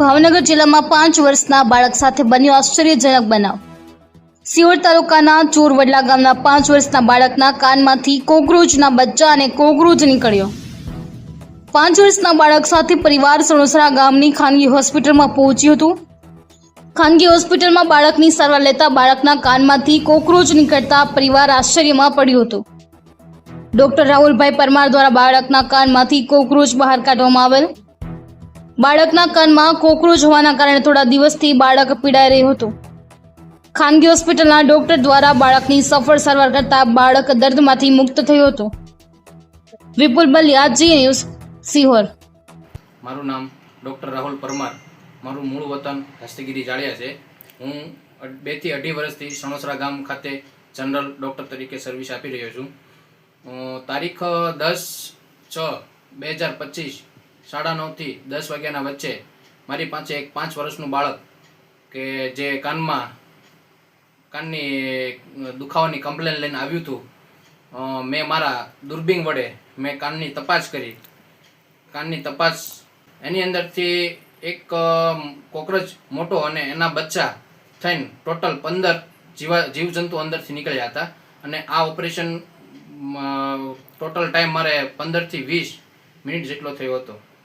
ભાવનગર જિલ્લામાં પાંચ વર્ષના બાળક સાથે બન્યો આશ્ચર્યજનક બનાવ. સિયોર તાલુકાના ચોરવડલા ગામના પાંચ વર્ષના બાળકના કાનમાંથી કોકરોચના બચ્ચા અને કોકરોચ નીકળ્યો. પાંચ વર્ષના બાળક સાથે પરિવાર સણોસરા ગામની ખાનગી હોસ્પિટલમાં પહોંચ્યું હતું. ખાનગી હોસ્પિટલમાં બાળકની સારવાર લેતા બાળકના કાનમાંથી કોકરોચ નીકળતા પરિવાર આશ્ચર્યમાં પડ્યું હતું. ડોક્ટર રાહુલભાઈ પરમાર દ્વારા બાળકના કાનમાંથી કોકરોચ બહાર કાઢવામાં આવેલ બાળકના કાનમાં કોકરોચ હોવાના કારણે થોડા દિવસથી બાળક પીડાઈ રહ્યું હતું. ખાનગી હોસ્પિટલના ડોક્ટર દ્વારા બાળકની સફળ સારવાર કરતા બાળક દર્દમાંથી મુક્ત થયો હતો. વિપુલ બલિયા, જી ન્યૂઝ, સિહોર. મારું નામ ડૉક્ટર રાહુલ પરમાર. મારું મૂળ વતન હસ્તગીરી જાળિયા છે. હું બેથી અઢી વર્ષથી સણોસરા ગામ ખાતે જનરલ ડૉક્ટર તરીકે સર્વિસ આપી રહ્યો છું. તારીખ દસ છ, બે હજાર પચીસ સાડા નવથી દસ વાગ્યાના વચ્ચે મારી પાસે એક પાંચ વર્ષનું બાળક કે જે કાનમાં, કાનની દુખાવાની કમ્પ્લેન લઈને આવ્યું હતું. મેં મારા દૂરબીન વડે મેં કાનની તપાસ કરી. કાનની તપાસ, એની અંદરથી એક કોકરોચ મોટો અને એના બચ્ચા થઈને ટોટલ પંદર જીવા, જીવજંતુ અંદરથી નીકળ્યા હતા. અને આ ઓપરેશન ટોટલ ટાઈમ મારે પંદરથી વીસ મિનિટ જેટલો થયો હતો.